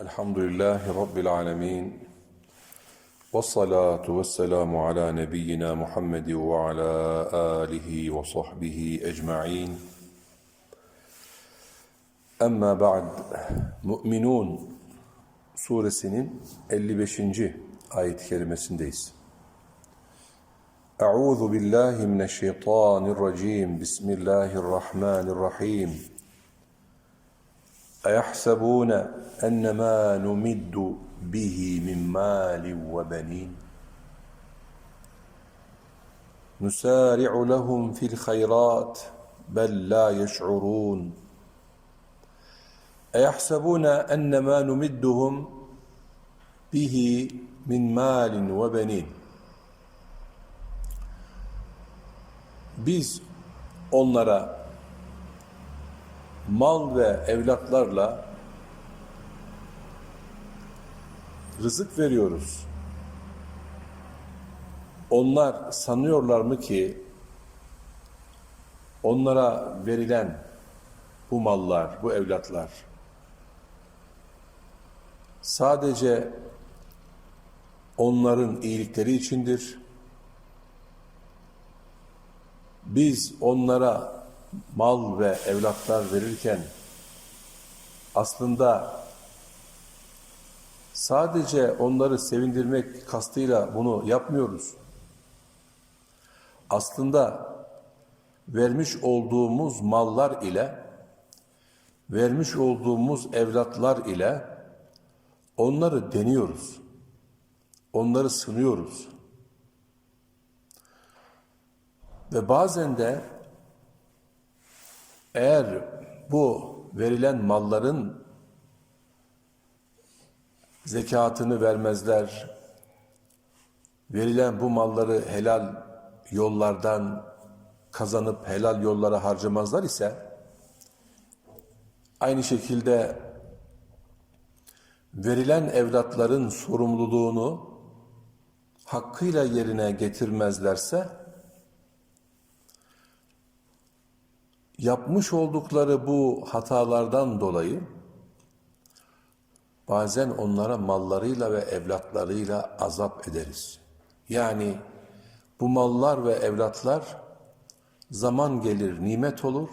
Elhamdülillahi Rabbil alemin. Vessalatu vesselamu ala nebiyyina Muhammedin ve ala alihi ve sahbihi ecma'in. Emma ba'd. Mü'minun suresinin 55. ayet-i kerimesindeyiz. Euzu billahi mineşşeytanirracim. Bismillahirrahmanirrahim. Eyahsebune أن ما نمد به من مال وبنين. نسارع لهم في الخيرات بل لا يشعرون. أيحسبون أن ما نمدهم به من مال وبنين؟ Biz onlara mal ve evlatlarla rızık veriyoruz. Onlar sanıyorlar mı ki onlara verilen bu mallar, bu evlatlar sadece onların iyilikleri içindir. Biz onlara mal ve evlatlar verirken aslında sadece onları sevindirmek kastıyla bunu yapmıyoruz. Aslında vermiş olduğumuz mallar ile vermiş olduğumuz evlatlar ile onları deniyoruz. Onları sınıyoruz. Ve bazen de eğer bu verilen malların zekatını vermezler, verilen bu malları helal yollardan kazanıp helal yollara harcamazlar ise, aynı şekilde verilen evlatların sorumluluğunu hakkıyla yerine getirmezlerse, yapmış oldukları bu hatalardan dolayı bazen onlara mallarıyla ve evlatlarıyla azap ederiz. Yani bu mallar ve evlatlar zaman gelir nimet olur,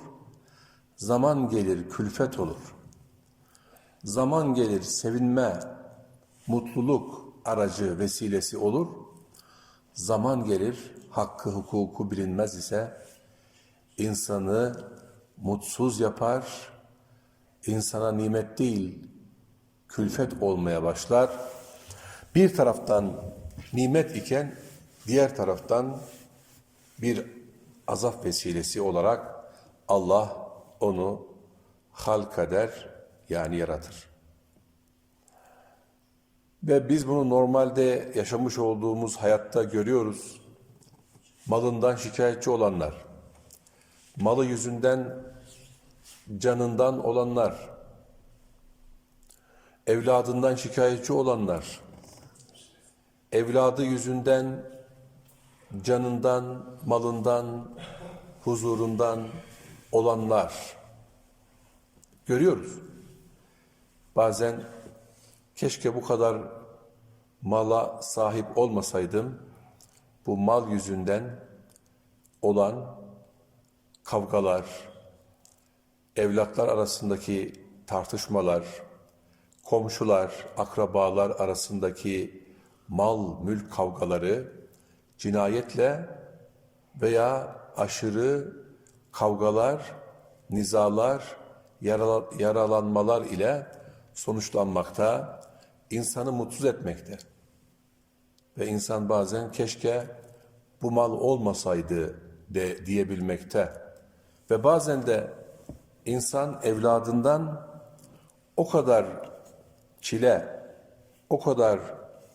zaman gelir külfet olur. Zaman gelir sevinme, mutluluk aracı vesilesi olur. Zaman gelir hakkı hukuku bilinmez ise insanı mutsuz yapar, insana nimet değil, külfet olmaya başlar. Bir taraftan nimet iken, diğer taraftan bir azap vesilesi olarak Allah onu halk eder, yani yaratır. Ve biz bunu normalde yaşamış olduğumuz hayatta görüyoruz. Malından şikayetçi olanlar, malı yüzünden canından olanlar, evladından şikayetçi olanlar, evladı yüzünden canından, malından, huzurundan olanlar görüyoruz. Bazen keşke bu kadar mala sahip olmasaydım, bu mal yüzünden olan kavgalar, evlatlar arasındaki tartışmalar, komşular, akrabalar arasındaki mal, mülk kavgaları cinayetle veya aşırı kavgalar, nizalar, yaralanmalar ile sonuçlanmakta, insanı mutsuz etmekte. Ve insan bazen keşke bu mal olmasaydı de diyebilmekte. Ve bazen de insan evladından o kadar çile, o kadar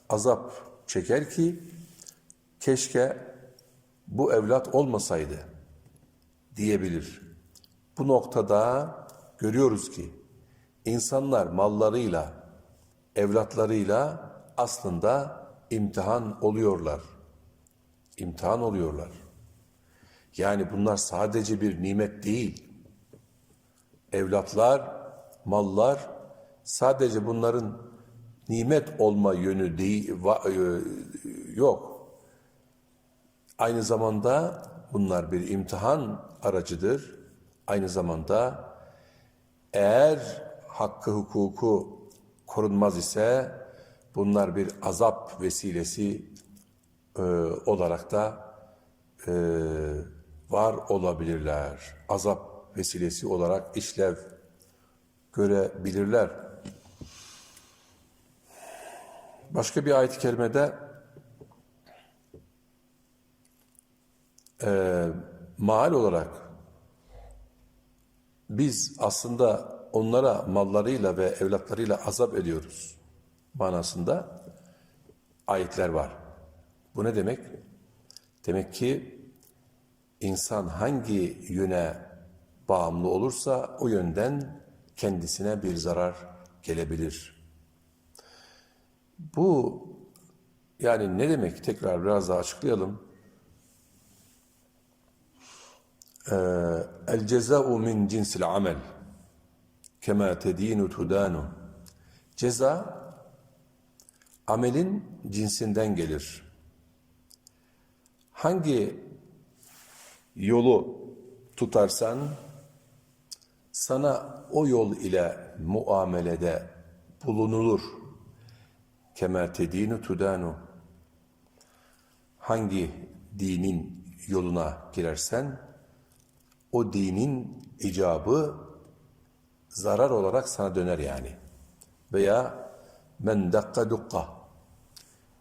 azap çeker ki keşke bu evlat olmasaydı diyebilir. Bu noktada görüyoruz ki insanlar mallarıyla, evlatlarıyla aslında imtihan oluyorlar. İmtihan oluyorlar. Yani bunlar sadece bir nimet değil. Evlatlar, mallar sadece bunların nimet olma yönü değil, e, yok. Aynı zamanda bunlar bir imtihan aracıdır. Aynı zamanda eğer hakkı hukuku korunmaz ise bunlar bir azap vesilesi e, olarak da e, var olabilirler. Azap vesilesi olarak işlev görebilirler. Başka bir ayet-i kerimede e, maal olarak biz aslında onlara mallarıyla ve evlatlarıyla azap ediyoruz manasında ayetler var. Bu ne demek? Demek ki insan hangi yöne bağımlı olursa o yönden kendisine bir zarar gelebilir. Bu yani ne demek? Tekrar biraz daha açıklayalım. Ee, El ceza'u min cinsil amel. Kema tedinu tudanu. Ceza amelin cinsinden gelir. Hangi yolu tutarsan sana o yol ile muamelede bulunulur. Kema tedinu tudanu. Hangi dinin yoluna girersen o dinin icabı zarar olarak sana döner yani. Veya men dakka dukka.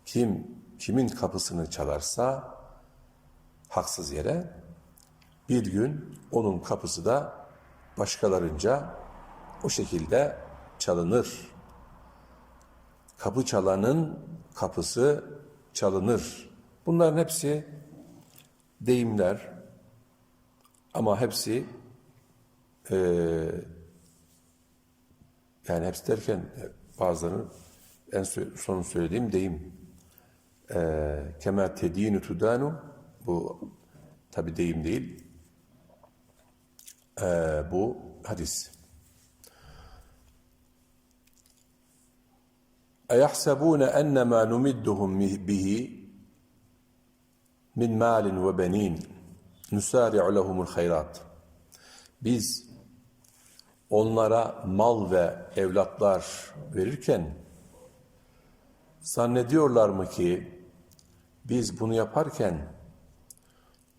Kim kimin kapısını çalarsa haksız yere bir gün onun kapısı da başkalarınca o şekilde çalınır. Kapı çalanın kapısı çalınır. Bunların hepsi deyimler ama hepsi eee yani hepsi derken e, bazılarını en son söylediğim deyim. Ee, Kema tedinu tudanu bu tabi deyim değil. Ee, bu hadis. اَيَحْسَبُونَ اَنَّمَا نُمِدُّهُمْ بِهِ مِنْ مَالٍ وَبَن۪ينَ نُسَارِعُ لَهُمُ الْخَيْرَاتِ Biz onlara mal ve evlatlar verirken zannediyorlar mı ki biz bunu yaparken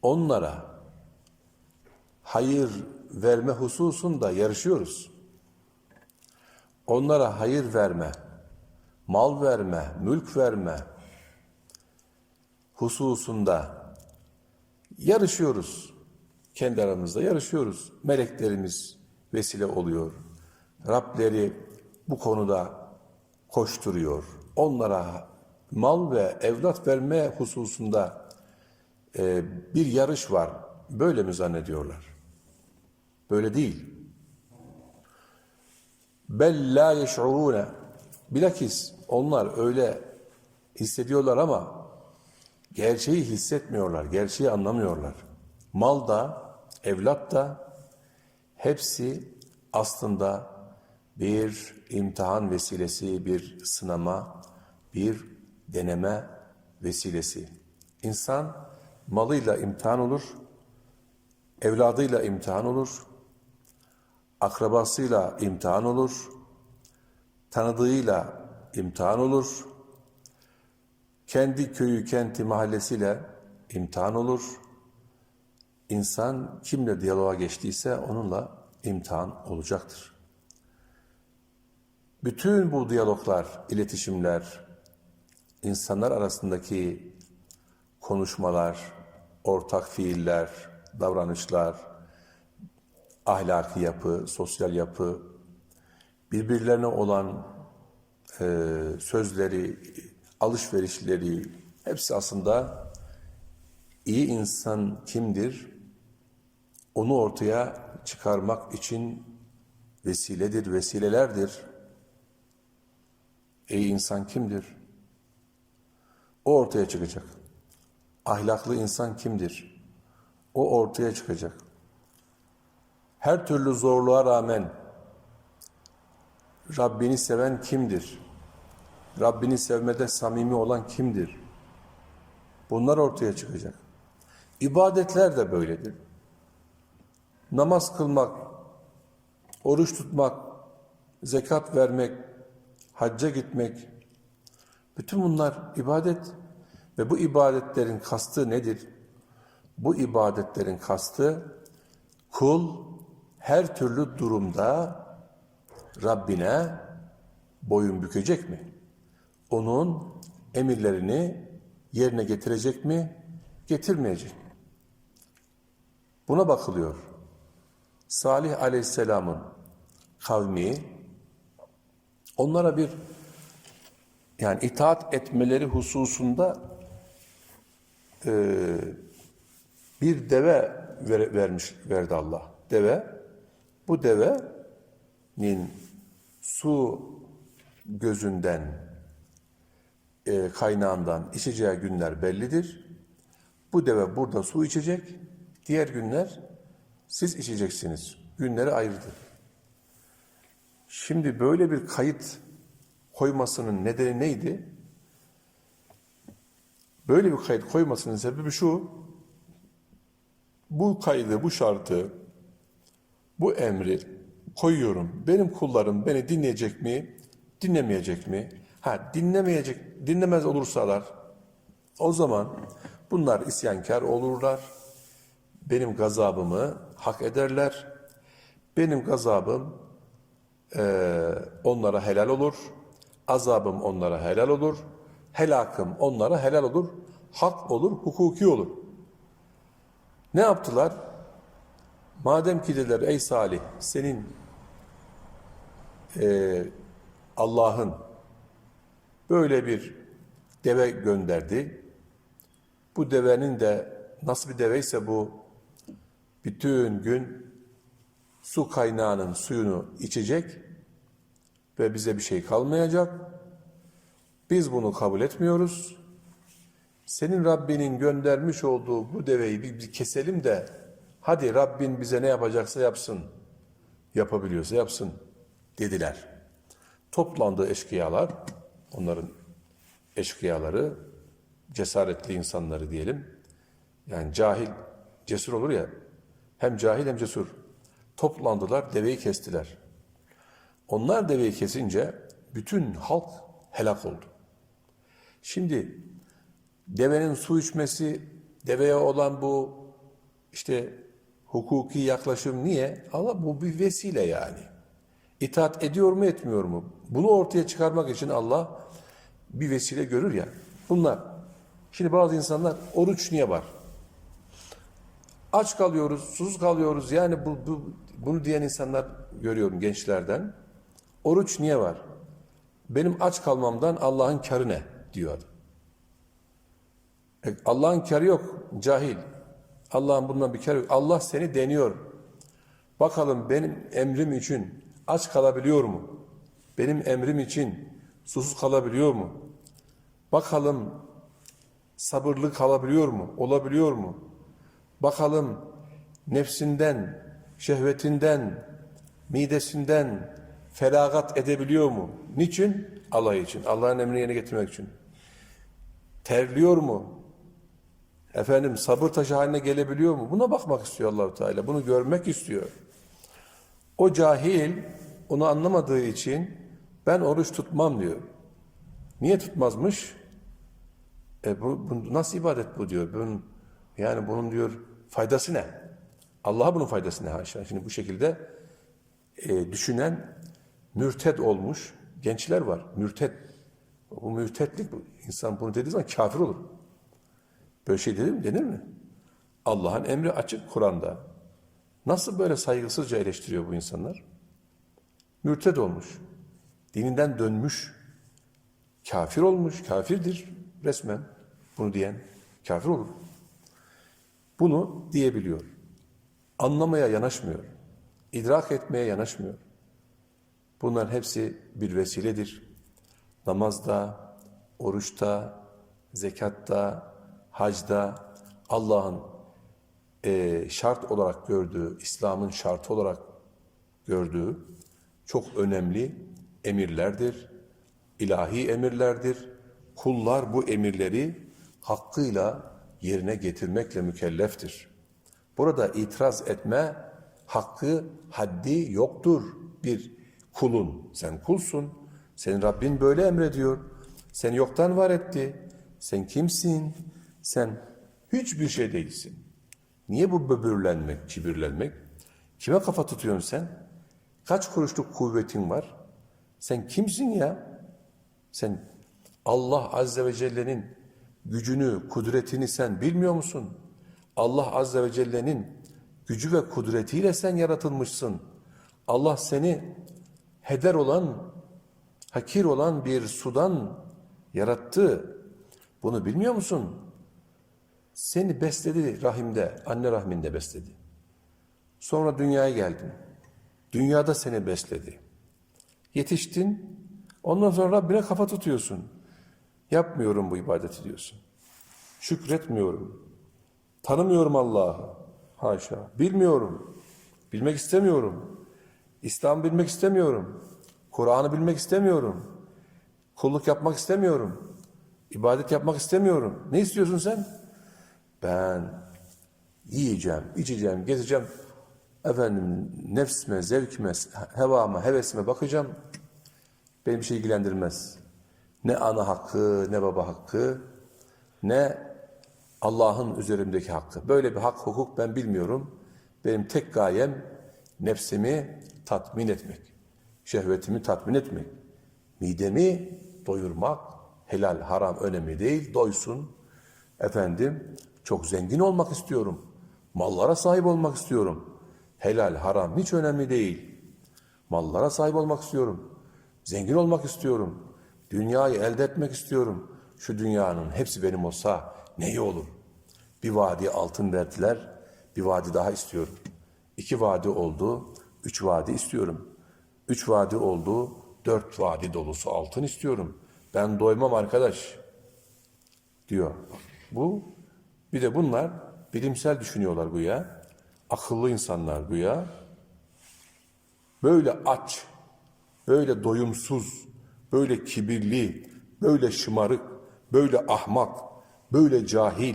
onlara hayır verme hususunda yarışıyoruz. Onlara hayır verme, mal verme, mülk verme hususunda yarışıyoruz. Kendi aramızda yarışıyoruz. Meleklerimiz vesile oluyor. Rableri bu konuda koşturuyor. Onlara mal ve evlat verme hususunda e, bir yarış var. Böyle mi zannediyorlar? Böyle değil. Bel la yeş'urune. Bilakis onlar öyle hissediyorlar ama gerçeği hissetmiyorlar, gerçeği anlamıyorlar. Mal da, evlat da hepsi aslında bir imtihan vesilesi, bir sınama, bir deneme vesilesi. İnsan malıyla imtihan olur, evladıyla imtihan olur, akrabasıyla imtihan olur, tanıdığıyla imtihan olur, kendi köyü, kenti, mahallesiyle imtihan olur. İnsan kimle diyaloğa geçtiyse onunla imtihan olacaktır. Bütün bu diyaloglar, iletişimler, insanlar arasındaki konuşmalar, ortak fiiller, davranışlar, ahlaki yapı, sosyal yapı, birbirlerine olan e, sözleri, alışverişleri hepsi aslında iyi insan kimdir? Onu ortaya çıkarmak için vesiledir, vesilelerdir. İyi insan kimdir? O ortaya çıkacak. Ahlaklı insan kimdir? O ortaya çıkacak. Her türlü zorluğa rağmen Rabbini seven kimdir? Rabbini sevmede samimi olan kimdir? Bunlar ortaya çıkacak. İbadetler de böyledir. Namaz kılmak, oruç tutmak, zekat vermek, hacca gitmek, bütün bunlar ibadet ve bu ibadetlerin kastı nedir? Bu ibadetlerin kastı kul her türlü durumda Rabbine boyun bükecek mi? Onun emirlerini yerine getirecek mi? Getirmeyecek mi? Buna bakılıyor. Salih Aleyhisselam'ın kavmi onlara bir yani itaat etmeleri hususunda e, bir deve ver- vermiş verdi Allah. Deve bu devenin su gözünden e, kaynağından içeceği günler bellidir. Bu deve burada su içecek. Diğer günler siz içeceksiniz. Günleri ayırdı. Şimdi böyle bir kayıt koymasının nedeni neydi? Böyle bir kayıt koymasının sebebi şu. Bu kaydı, bu şartı, bu emri koyuyorum. Benim kullarım beni dinleyecek mi, dinlemeyecek mi? Ha dinlemeyecek, dinlemez olursalar o zaman bunlar isyankar olurlar. Benim gazabımı hak ederler. Benim gazabım eee, onlara helal olur. Azabım onlara helal olur. Helakım onlara helal olur. Hak olur, hukuki olur. Ne yaptılar? Madem ki dediler ey Salih senin eee, Allah'ın böyle bir deve gönderdi. Bu devenin de nasıl bir deveyse bu bütün gün su kaynağının suyunu içecek ve bize bir şey kalmayacak. Biz bunu kabul etmiyoruz. Senin Rabbinin göndermiş olduğu bu deveyi bir, bir keselim de hadi Rabbin bize ne yapacaksa yapsın. Yapabiliyorsa yapsın dediler. Toplandı eşkıyalar, onların eşkıyaları, cesaretli insanları diyelim. Yani cahil, cesur olur ya, hem cahil hem cesur. Toplandılar, deveyi kestiler. Onlar deveyi kesince bütün halk helak oldu. Şimdi devenin su içmesi, deveye olan bu işte hukuki yaklaşım niye? Allah bu bir vesile yani. İtaat ediyor mu etmiyor mu? Bunu ortaya çıkarmak için Allah bir vesile görür ya. Bunlar. Şimdi bazı insanlar oruç niye var? Aç kalıyoruz, susuz kalıyoruz. Yani bu, bu, bunu diyen insanlar görüyorum gençlerden. Oruç niye var? Benim aç kalmamdan Allah'ın karı ne? diyor adam. E, Allah'ın karı yok, cahil. Allah'ın bundan bir karı yok. Allah seni deniyor. Bakalım benim emrim için aç kalabiliyor mu? Benim emrim için susuz kalabiliyor mu? Bakalım sabırlı kalabiliyor mu? Olabiliyor mu? Bakalım nefsinden, şehvetinden, midesinden feragat edebiliyor mu? Niçin? Allah için. Allah'ın emrini yerine getirmek için. Terliyor mu? Efendim sabır taşı haline gelebiliyor mu? Buna bakmak istiyor Allahu Teala. Bunu görmek istiyor. O cahil onu anlamadığı için ben oruç tutmam diyor. Niye tutmazmış? E bu, bu nasıl ibadet bu diyor. Bunun, yani bunun diyor faydası ne? Allah'a bunun faydası ne haşa? Şimdi bu şekilde e, düşünen mürted olmuş gençler var. Mürted. Bu mürtedlik bu. İnsan bunu dediği zaman kafir olur. Böyle şey denir mi? Denir mi? Allah'ın emri açık Kur'an'da. Nasıl böyle saygısızca eleştiriyor bu insanlar? Mürted olmuş. Dininden dönmüş. Kafir olmuş. Kafirdir resmen. Bunu diyen kafir olur. Bunu diyebiliyor. Anlamaya yanaşmıyor. İdrak etmeye yanaşmıyor. Bunların hepsi bir vesiledir. Namazda, oruçta, zekatta, hacda Allah'ın e, şart olarak gördüğü, İslam'ın şartı olarak gördüğü çok önemli emirlerdir, ilahi emirlerdir. Kullar bu emirleri hakkıyla yerine getirmekle mükelleftir. Burada itiraz etme hakkı, haddi yoktur bir kulun. Sen kulsun, senin Rabbin böyle emrediyor. Seni yoktan var etti. Sen kimsin? Sen hiçbir şey değilsin. Niye bu böbürlenmek, kibirlenmek? Kime kafa tutuyorsun sen? Kaç kuruşluk kuvvetin var? Sen kimsin ya? Sen Allah Azze ve Celle'nin gücünü, kudretini sen bilmiyor musun? Allah Azze ve Celle'nin gücü ve kudretiyle sen yaratılmışsın. Allah seni heder olan, hakir olan bir sudan yarattı. Bunu bilmiyor musun? Seni besledi rahimde, anne rahminde besledi. Sonra dünyaya geldin. Dünyada seni besledi. Yetiştin. Ondan sonra Rabbine kafa tutuyorsun. Yapmıyorum bu ibadeti diyorsun. Şükretmiyorum. Tanımıyorum Allah'ı. Haşa. Bilmiyorum. Bilmek istemiyorum. İslam bilmek istemiyorum. Kur'an'ı bilmek istemiyorum. Kulluk yapmak istemiyorum. İbadet yapmak istemiyorum. Ne istiyorsun sen? Ben yiyeceğim, içeceğim, gezeceğim. Efendim nefsime, zevkime, hevama, hevesime bakacağım. Beni bir şey ilgilendirmez. Ne ana hakkı, ne baba hakkı, ne Allah'ın üzerimdeki hakkı. Böyle bir hak, hukuk ben bilmiyorum. Benim tek gayem nefsimi tatmin etmek. Şehvetimi tatmin etmek. Midemi doyurmak. Helal, haram önemli değil. Doysun. Efendim, çok zengin olmak istiyorum. Mallara sahip olmak istiyorum. Helal, haram hiç önemli değil. Mallara sahip olmak istiyorum. Zengin olmak istiyorum. Dünyayı elde etmek istiyorum. Şu dünyanın hepsi benim olsa ne iyi olur. Bir vadi altın verdiler. Bir vadi daha istiyorum. İki vadi oldu. Üç vadi istiyorum. Üç vadi oldu. Dört vadi dolusu altın istiyorum. Ben doymam arkadaş diyor. Bu bir de bunlar bilimsel düşünüyorlar güya. Akıllı insanlar güya. Böyle aç, böyle doyumsuz, böyle kibirli, böyle şımarık, böyle ahmak, böyle cahil,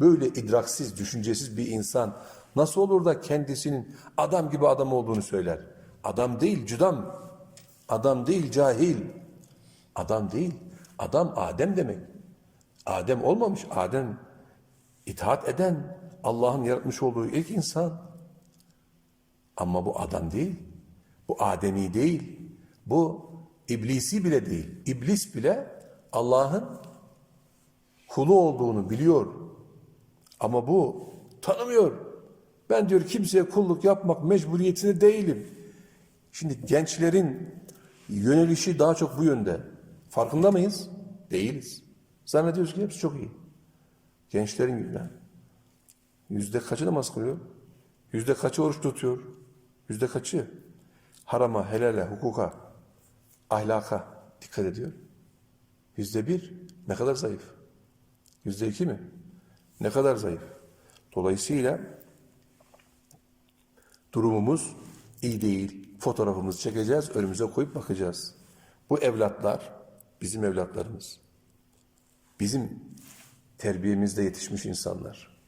böyle idraksiz, düşüncesiz bir insan nasıl olur da kendisinin adam gibi adam olduğunu söyler? Adam değil, cüdam. Adam değil, cahil. Adam değil. Adam Adem demek. Adem olmamış. Adem itaat eden, Allah'ın yaratmış olduğu ilk insan. Ama bu adam değil. Bu Ademi değil. Bu iblisi bile değil. İblis bile Allah'ın kulu olduğunu biliyor. Ama bu tanımıyor. Ben diyor kimseye kulluk yapmak mecburiyetinde değilim. Şimdi gençlerin yönelişi daha çok bu yönde. Farkında mıyız? Değiliz. Zannediyoruz ki hepsi çok iyi. Gençlerin yüzde. Yüzde kaçı namaz kılıyor? Yüzde kaçı oruç tutuyor? Yüzde kaçı? Harama, helale, hukuka, ahlaka dikkat ediyor. Yüzde bir ne kadar zayıf? Yüzde iki mi? Ne kadar zayıf? Dolayısıyla durumumuz iyi değil. Fotoğrafımızı çekeceğiz, önümüze koyup bakacağız. Bu evlatlar bizim evlatlarımız. Bizim terbiyemizde yetişmiş insanlar.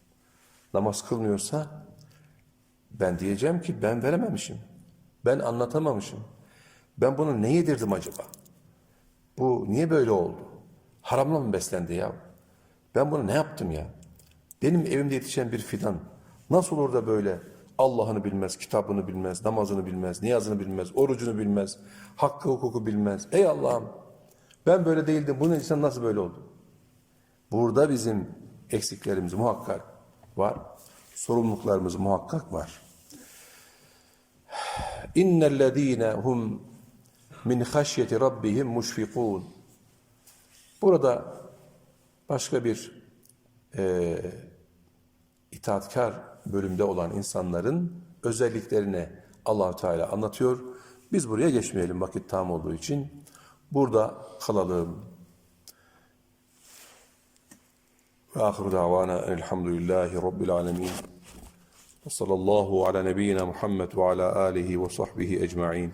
Namaz kılmıyorsa ben diyeceğim ki ben verememişim. Ben anlatamamışım. Ben bunu ne yedirdim acaba? Bu niye böyle oldu? Haramla mı beslendi ya? Ben bunu ne yaptım ya? Benim evimde yetişen bir fidan nasıl olur da böyle Allah'ını bilmez, kitabını bilmez, namazını bilmez, niyazını bilmez, orucunu bilmez, hakkı hukuku bilmez. Ey Allah'ım ben böyle değildim. Bunun için nasıl böyle oldu? Burada bizim eksiklerimiz muhakkak var. Sorumluluklarımız muhakkak var. İnnellezîne hum min haşyeti rabbihim muşfikûn. Burada başka bir e, itaatkar bölümde olan insanların özelliklerini allah Teala anlatıyor. Biz buraya geçmeyelim vakit tam olduğu için. Burada kalalım. Ve ahiru davana elhamdülillahi rabbil alemin. Ve sallallahu ala nebiyyina Muhammed ve ala alihi ve sahbihi ecma'in.